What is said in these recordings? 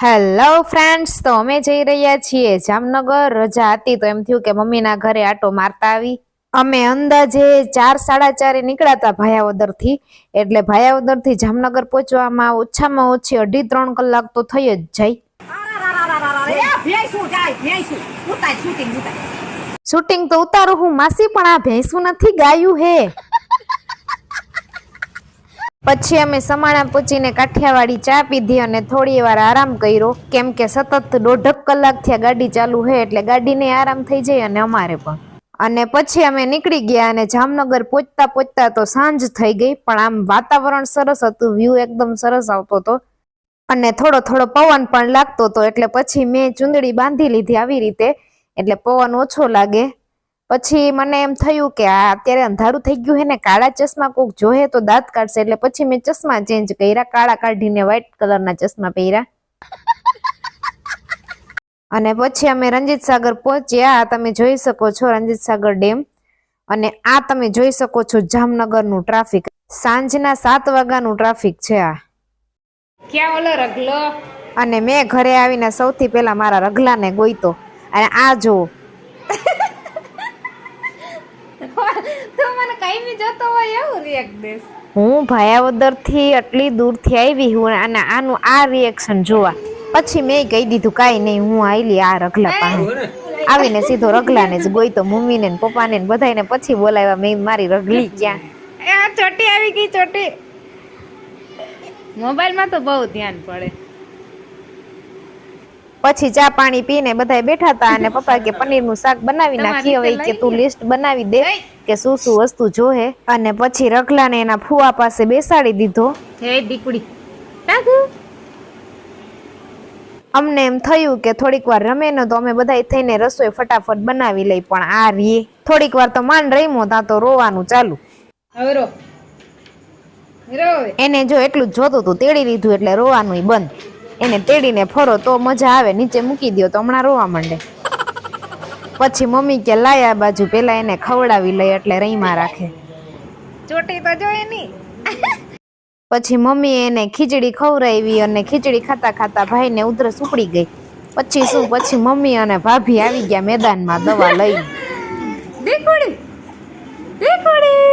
Hello friends તો અમે જઈ રહ્યા છીએ જામનગર. રજા હતી તો એમ થયું કે મમ્મીના ઘરે આટો મારતા આવી. અમે અંદાજે ચાર સાડા ચારે નીકળ્યા હતા ભાયાવદરથી એટલે ભાયાવદરથી જામનગર પહોંચવામાં ઓછામાં ઓછી અઢી ત્રણ કલાક તો થઈ જ જાય. શૂટિંગ તો ઉતારું હું. માસી પણ આ ભેંસું નથી ગાયું હે. પછી અમે સમાણા પૂછીને કાઠિયાવાડી ચા પીધી અને થોડી વાર આરામ કર્યો. કેમ કે સતત દોઢક કલાક થયા ગાડી ચાલુ હોય એટલે ગાડીને આરામ થઈ જાય અને અમારે પણ. અને પછી અમે નીકળી ગયા અને જામનગર પહોંચતા પહોંચતા તો સાંજ થઈ ગઈ, પણ આમ વાતાવરણ સરસ હતું વ્યૂ એકદમ સરસ આવતો હતો. અને થોડો થોડો પવન પણ લાગતો હતો, એટલે પછી મેં ચુંદડી બાંધી લીધી આવી રીતે, એટલે પવન ઓછો લાગે. પછી મને એમ થયું કે આ અત્યારે અંધારું થઈ ગયું હે ને કાળા ચશ્મા કોક જોહે તો દાંત કાઢશે. એટલે પછી મેં ચશ્મા ચેન્જ કર્યા કાળા કાઢીને વ્હાઈટ કલરના ચશ્મા પહેર્યા. અને પછી અમે રંજીત સાગર પહોંચ્યા. તમે જોઈ શકો છો રંજીત સાગર ડેમ. અને આ તમે જોઈ શકો છો જામનગરનું ટ્રાફિક. સાંજના સાત વાગ્યાનું ટ્રાફિક છે આ. ક્યાં ઓલો રગલો અને મેં ઘરે આવીને સૌથી પહેલા મારા રગલાને ગોઈતો. અને આ જુઓ કઈ જતો હોય એવું રિએક્ટ દેસ હું ભાયાવદરથી આટલી દૂરથી આવી હું અને આનું આ રિએક્શન જોવા. પછી મેં કહી દીધું કાંઈ નહીં હું આવેલી આ રગલા પાસે આવીને સીધો રગલાને જ ગોઈ તો મમ્મીને ને પપ્પાને ને બધાને પછી બોલાવ્યા મેં મારી રગલી ક્યાં? ચોટી આવી ગઈ ચોટી. મોબાઈલમાં તો બહુ ધ્યાન પડે. પછી ચા પાણી પીને બધા બેઠા હતા અને પપ્પા કે પનીરનું શાક બનાવી નાખી હવે કે તું લિસ્ટ બનાવી દે. કે શું શું વસ્તુ જોહે અને પછી રકલાને એના ફુવા પાસે બેસાડી દીધો. હે દીકડી અમને એમ થયું કે થોડીક વાર રમે ને તો અમે બધા થઈને રસોઈ ફટાફટ બનાવી લઈ પણ આ રીએ. થોડીક વાર તો માન રમ્યો ત્યાં તો રોવાનું ચાલુ. હવે રો. એને જો એટલું જ જોતું હતું તેડી લીધું એટલે રોવાનું બંધ. એને તેડીને ફરો તો મજા આવે નીચે મૂકી દો તો હમણાં રોવા માંડે. પછી મમ્મી કે લાય આ બાજુ પેલા એને ખવડાવી લઈ એટલે રહીમાં રાખે ચોટી તો જો એની પછી મમ્મીએ એને ખીચડી ખવડાવી અને ખીચડી ખાતા ખાતા ભાઈને ઉધરસ ઉપડી ગઈ પછી શું પછી મમ્મી અને ભાભી આવી ગયા મેદાનમાં દવા લઈ દીકડી દીકડી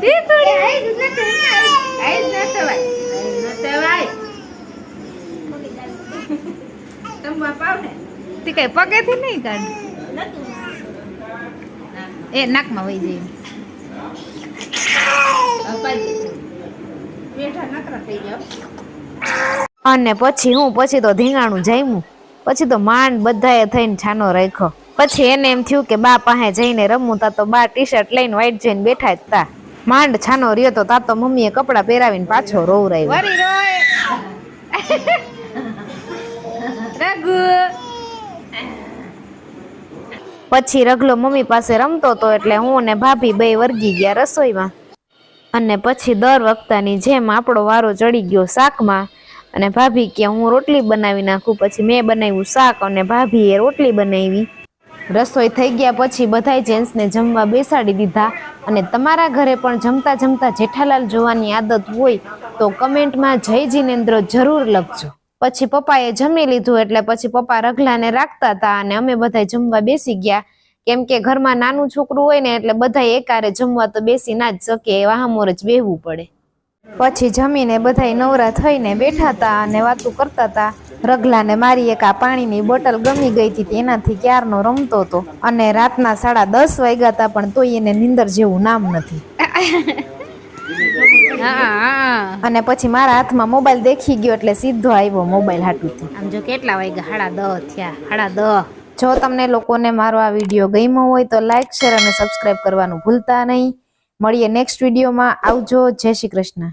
દીકડી આઈ ને તે કઈ પગેથી નહીં કાઢ? એ નાકમાં વહી જઈ અને પછી હું પછી તો ધીંગાણું જામ્યું. પછી તો માંડ બધાએ થઈને છાનો રાખ્યો. પછી એને એમ થયું કે બા પાસે જઈને રમવું તા તો બા ટી શર્ટ લઈને વાઈટ જઈને બેઠા જ તા. માંડ છાનો રહ્યો તો તા તો મમ્મીએ કપડાં પહેરાવીને પાછો રોવરાવ્યો વરી રઘુ. પછી રગલો મમ્મી પાસે રમતો હતો એટલે હું અને ભાભી બે વર્ગી ગયા રસોઈમાં. અને પછી દર વખતાની જેમ આપણો વારો ચડી ગયો શાકમાં. અને ભાભી કે હું રોટલી બનાવી નાખું, પછી મેં બનાવ્યું શાક અને ભાભીએ રોટલી બનાવી. રસોઈ થઈ ગયા પછી બધાય જેન્ટ્સને જમવા બેસાડી દીધા. અને તમારા ઘરે પણ જમતા જમતા જેઠાલાલ જોવાની આદત હોય તો કમેન્ટમાં જય જીનેન્દ્ર જરૂર લખજો. પછી પપ્પાએ જમી લીધું એટલે પછી પપ્પા રગલાને રાખતા હતા અને અમે બધા જમવા બેસી ગયા. કેમ કે ઘરમાં નાનું છોકરું હોય ને એટલે બધા એકારે જમવા તો બેસી ના જ શકે એવા હામોર જ બેહવું પડે. પછી જમીને બધા નવરા થઈને બેઠા હતા અને વાતો કરતા હતા. રગલાને મારી એક આ પાણીની બોટલ ગમી ગઈ હતી એનાથી ક્યારનો રમતો હતો. અને રાતના સાડા દસ વાગ્યા હતા, પણ તોય એને નીંદર જેવું નામ નથી. અને પછી મારા હાથમાં મોબાઈલ દેખી ગયો એટલે સીધો આવ્યો મોબાઈલ હાટુથી. આમ જો કેટલા વાગ્યા? હાડા દ થયા. હાડા દસ જો તમને લોકોને મારો આ વીડિયો ગમ્યો હોય તો લાઈક શેર અને સબસ્ક્રાઇબ કરવાનું ભૂલતા નહીં. મળીએ નેક્સ્ટ વિડીયોમાં. આવજો. જય શ્રી કૃષ્ણ.